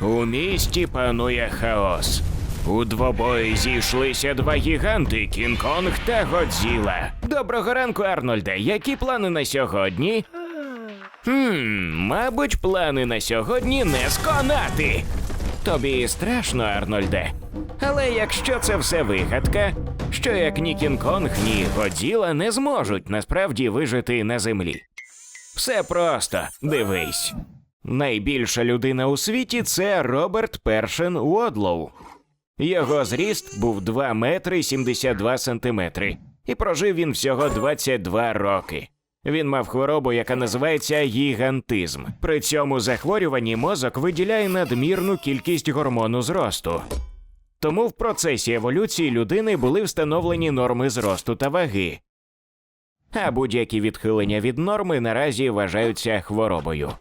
У місті панує хаос. У двобої зійшлися два гіганти Кінг-Конг та Годзіла. Доброго ранку, Арнольде. Які плани на сьогодні? Хм, мабуть, плани на сьогодні не сконати. Тобі страшно, Арнольде. Але якщо це все вигадка, що як ні Кінг-Конг, ні Годзіла не зможуть насправді вижити на землі. Все просто, дивись. Найбільша людина у світі це Роберт Першин Уодлоу. Його зріст був 2 метри 72 сантиметри, і прожив він всього 22 роки. Він мав хворобу, яка називається гігантизм. При цьому захворюванні мозок виділяє надмірну кількість гормону зросту. Тому в процесі еволюції людини були встановлені норми зросту та ваги. А будь-які відхилення від норми наразі вважаються хворобою.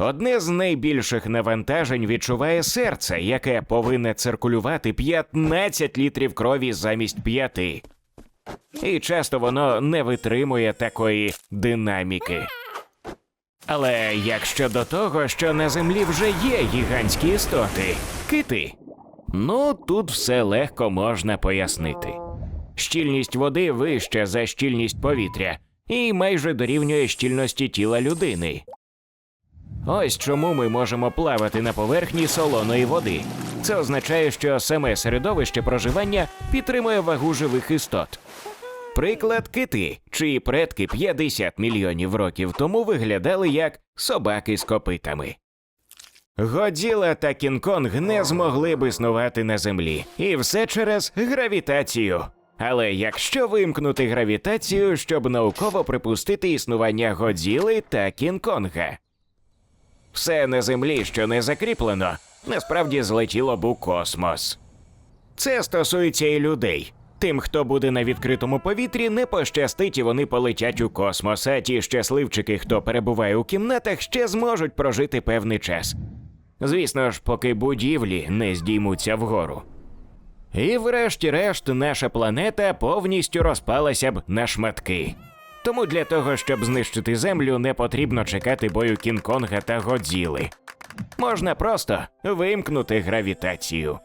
Одне з найбільших навантажень відчуває серце, яке повинне циркулювати 15 літрів крові замість 5. І часто воно не витримує такої динаміки. Але як щодо того, що на землі вже є гігантські істоти кити. Ну, тут все легко можна пояснити. Щільність води вища за щільність повітря і майже дорівнює щільності тіла людини. Ось чому ми можемо плавати на поверхні солоної води. Це означає, що саме середовище проживання підтримує вагу живих істот. Приклад кити, чиї предки 50 мільйонів років тому виглядали як собаки з копитами. Годзіла та Кінг-Конг не змогли б існувати на землі, і все через гравітацію. Але якщо вимкнути гравітацію, щоб науково припустити існування Годзіли та Кінг-Конга. Все на землі, що не закріплено, насправді злетіло б у космос. Це стосується і людей. Тим, хто буде на відкритому повітрі, не пощастить і вони полетять у космос, а ті щасливчики, хто перебуває у кімнатах, ще зможуть прожити певний час. Звісно ж, поки будівлі не здіймуться вгору. І врешті-решт наша планета повністю розпалася б на шматки. Тому для того, щоб знищити землю, не потрібно чекати бою Кінг-Конга та Годзіли. Можна просто вимкнути гравітацію.